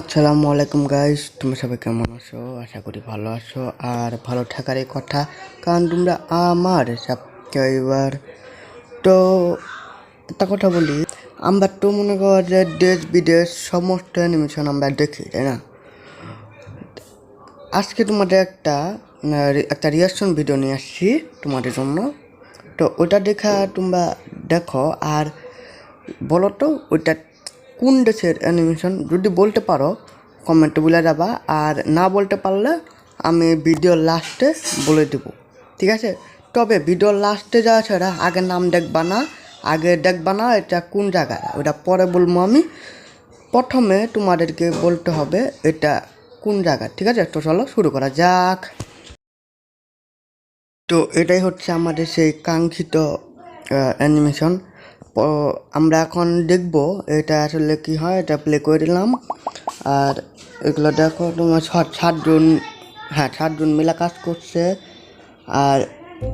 আসসালামু আলাইকুম গাইস তোমরা সবাই কেমন আছো? আশা করি ভালো আছো। আর ভালো থাকারই কথা, কারণ তোমরা আমার সাবস্ক্রাইবার তো একটা কথা বলি, আমরা তো মনে করো যে দেশ, বিদেশ, সমস্ত অ্যানিমেশন আমরা দেখি, তাই না? আজকে তোমাদের একটা একটা রিয়াকশন ভিডিও নিয়ে আসছি তোমাদের জন্য। তো ওটা দেখা তোমরা দেখো, আর বলো তো, ওইটা কোন দেশের অ্যানিমেশন যদি বলতে পারো কমেন্টে বলে যাবা আর না বলতে পারলে আমি ভিডিওর লাস্টে বলে দেবো। ঠিক আছে? তবে ভিডিও লাস্টে যা আছে ওটা আগে নাম দেখবা না, আগে দেখবা না এটা কোন জায়গায়। ওটা পরে বলব আমি। প্রথমে তোমাদেরকে বলতে হবে এটা কোন জায়গা। ঠিক আছে? তো চলো শুরু করা যাক। তো এটাই হচ্ছে আমাদের সেই কাঙ্ক্ষিত অ্যানিমেশন আমরা এখন দেখব এটা আসলে কি হয়, এটা প্লে করে দিলাম আর এগুলো দেখো, তোমার সাত, সাতজন হ্যাঁ সাতজন মিলে কাজ করছে। আর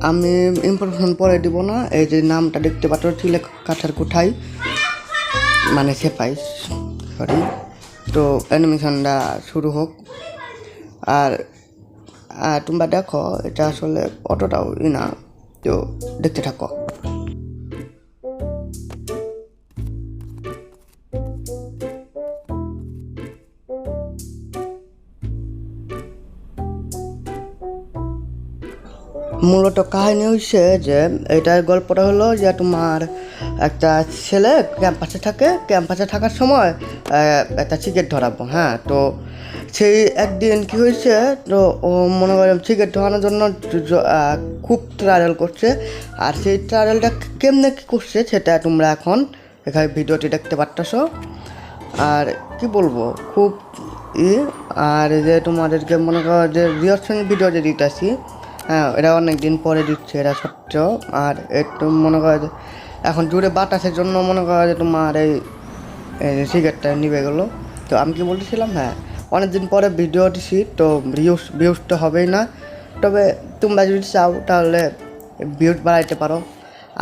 আমি ইনফরমেশন পরে দিব না, এই যে নামটা দেখতে পাচ্ছ ছিলে কাঠার কোঠায় মানে সেপাই সরি তো অ্যানিমেশনটা শুরু হোক। আর তোমরা দেখো, এটা আসলে অতটাও ই না, তো দেখতে থাকো। মূলত কাহিনী হচ্ছে যে, এটার গল্পটা হলো যে তোমার একটা ছেলে ক্যাম্পাসে থাকে, ক্যাম্পাসে থাকার সময় একটা সিগারেট ধরাবো হ্যাঁ? তো সেই একদিন কি হয়েছে তো ও মনে করেন সিগারেট ধরানোর জন্য খুব ট্রাভেল করছে, আর সেই ট্রাভেলটা কেমনে কী করছে সেটা তোমরা এখন এখানে ভিডিওটি দেখতে পারতেছো। আর কি বলব, খুব ই, আর যে তোমাদেরকে মনে করো যে রিয়াকশন ভিডিও যে দিতেছি হ্যাঁ এটা অনেক দিন পরে দিচ্ছে এটা সত্ত্বেও আর একটু মনে করা যে এখন জুড়ে বাতাসের জন্য মনে করা যে তোমার এই সিগারেটটা নিভে গেলো। তো আমি কি বলতেছিলাম? হ্যাঁ অনেক দিন পরে ভিডিও দিছি, তো ভিউস ভিউস তো হবেই না। তবে তোমরা যদি চাও, তাহলে ভিউজ বাড়াইতে পারো।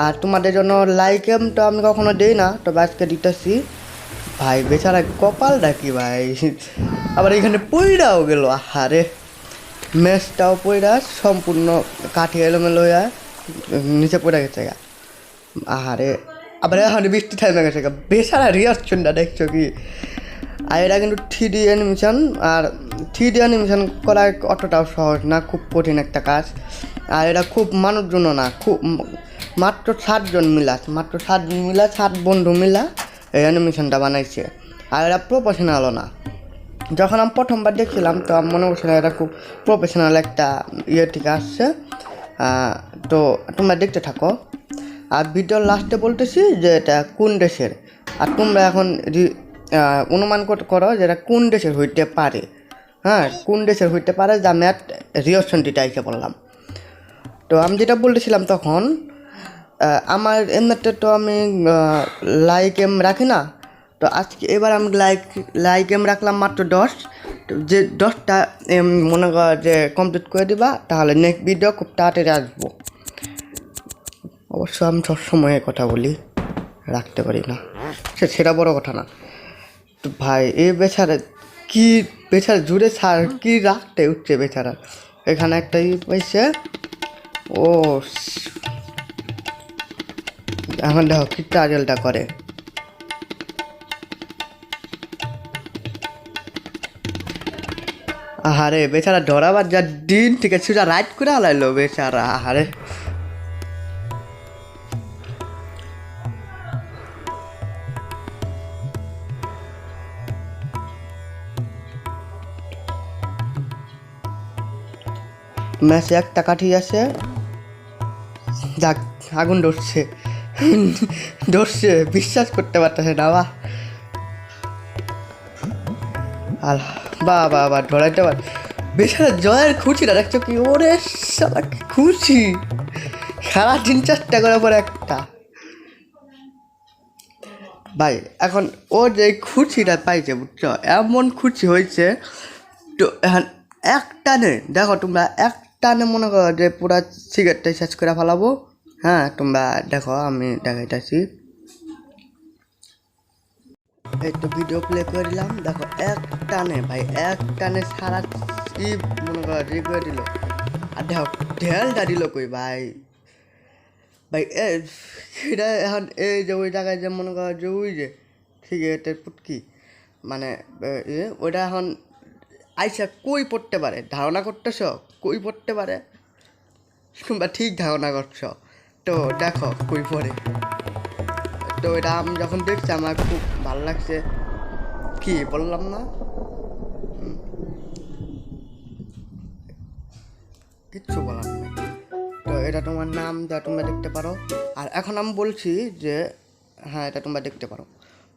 আর তোমাদের জন্য লাইক তো আমি কখনো দিই না, তবে আজকে দিতেছি। ভাই, বেচারা কপাল ডাকি ভাই? আবার এখানে পইরাও গেল, আহারে। ম্যাচটাও পইরা সম্পূর্ণ কাঠি এলোমেলো হইয়া নিচে পড়ে গেছে গা। আহারে, আবার এখন বৃষ্টি থামে গেছে গা। বেচারা রিয়াকশনটা দেখছ কি? আর এটা কিন্তু থ্রি ডি অ্যানিমেশন আর থ্রি ডি অ্যানিমেশন করা অতটাও সহজ না, খুব কঠিন একটা কাজ। আর এটা খুব মানুষ জন্য না, খুব মাত্র সাতজন মিলা, মাত্র সাতজন মিলা, সাত বন্ধু মিলা এই অ্যানিমেশনটা বানাইছে। আর এটা প্রফেশনালও না। যখন আমি প্রথমবার দেখছিলাম, তো আমার মনে করছিল এটা খুব প্রফেশনাল একটা ইয়ে থেকে আসছে। তো তোমরা দেখতে থাকো। আর ভিডিওর লাস্টে বলতেছি যে এটা কোন দেশের? আর তোমরা এখন অনুমান করো যে এটা কোন দেশের হইতে পারে। হ্যাঁ কোন দেশের হইতে পারে যা ম্যাথ রিয়াকশন দিতে আইসে বললাম। তো আমি যেটা বলতেছিলাম তখন আমার এমনিতে তো আমি লাইক এম রাখি না। তো আজকে এবার আমি লাইক লাইক এম রাখলাম মাত্র দশ। যে দশটা মনে কর যে কমপ্লিট করে দিবা, তাহলে নেক্সট ভিডিও খুব তাড়াতাড়ি আসব। অবশ্য আমি সবসময় কথা বলি, রাখতে পারি না। সে- সেটা বড় কথা না। তো ভাই, এ বেচারা কি, বেচারা জুড়ে ছাড়, কি রাখতে উঠছে বেচারা। এখানে একটা ই পাইছে ও এখন দেখো কি ট্রাজেলটা করে। আহারে, বেচারা ধরাবার যা দিন থেকে সেটা রাইট করে হালাইলো, বেচারা, আহারে। ম্যাচে একটা কাঠি আছে। যাক, আগুন ধরছে। ধরছে, বিশ্বাস করতে পারতেছে না বা আল বা বা বা ধরাইতে পার বেচারা জয়ের খুশিটা দেখছ কি? ওরে কি খুশি সারাদিন চেষ্টা করার পর একটা। ভাই, এখন ও যে খুশিটা পাইছে, বুঝছ? এমন খুশি হয়েছে, তো এখন এক টানে, দেখো তোমরা, এক টানে মনে করো যে পুরা সিগারেটটা শেষ করে ফেলাবো। হ্যাঁ তোমরা দেখো, আমি দেখাইতেছি। তো ভিডিও প্লে করে দিলাম দেখো, এক টানে ভাই, এক টানে সারা ই মনে করো ই করে দিল। আর দেখো ঢেলটা দিল কই ভাই? ভাই এটা এখন এই যে ওই জায়গায় যে মনে করো যে ওই যে, ঠিক আছে পুটকি মানে ওটা এখন আইসা কই পড়তে পারে? ধারণা করতেছ? কই পড়তে পারে? তোমরা ঠিক ধারণা করছ? তো দেখো কই পড়ে। তো এটা আমি যখন দেখছি আমার খুব ভালো লাগছে। কি বললাম না। কিচ্ছু বলার তো এটা তোমার নাম, যা তোমরা দেখতে পারো। আর এখন আমি বলছি যে হ্যাঁ এটা তোমরা দেখতে পারো।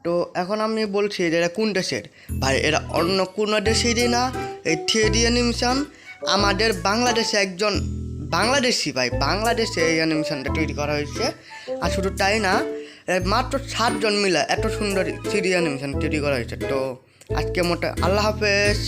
তো এখন আমি বলছি যে, এটা কোন দেশের? ভাই এরা অন্য কোনো দেশেরই না, এই থ্রি অ্যানিমেশন। আমাদের বাংলাদেশে একজন বাংলাদেশি, ভাই, বাংলাদেশে এই অ্যানিমেশনটা তৈরি করা হয়েছে। আর শুধু তাই না মাত্র সাতজন মিলে এত সুন্দর থ্রি অ্যানিমেশন তৈরি করা হয়েছে। তো আজকে মোটা আল্লাহ হাফেজ।